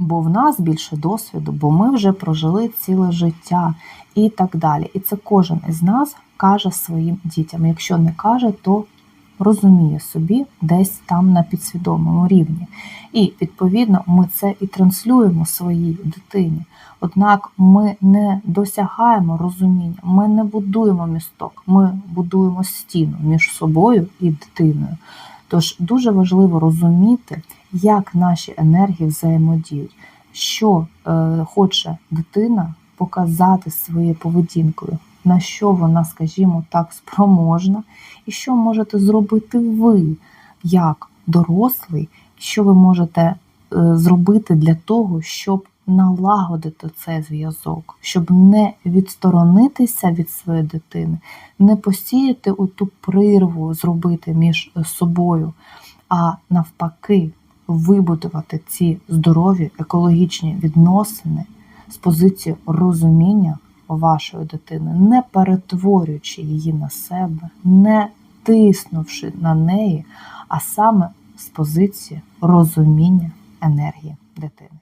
бо в нас більше досвіду, бо ми вже прожили ціле життя і так далі. І це кожен із нас каже своїм дітям. Якщо не каже, то розуміє собі десь там на підсвідомому рівні. І відповідно ми це і транслюємо своїй дитині. Однак ми не досягаємо розуміння, ми не будуємо місток, ми будуємо стіну між собою і дитиною. Тож дуже важливо розуміти, як наші енергії взаємодіють, що е, хоче дитина показати своєю поведінкою, на що вона, скажімо так, спроможна, і що можете зробити ви як дорослий, що ви можете е, зробити для того, щоб налагодити цей зв'язок, щоб не відсторонитися від своєї дитини, не посіяти оту прирву зробити між собою, а навпаки, вибудувати ці здорові екологічні відносини з позиції розуміння вашої дитини, не перетворюючи її на себе, не тиснувши на неї, а саме з позиції розуміння енергії дитини.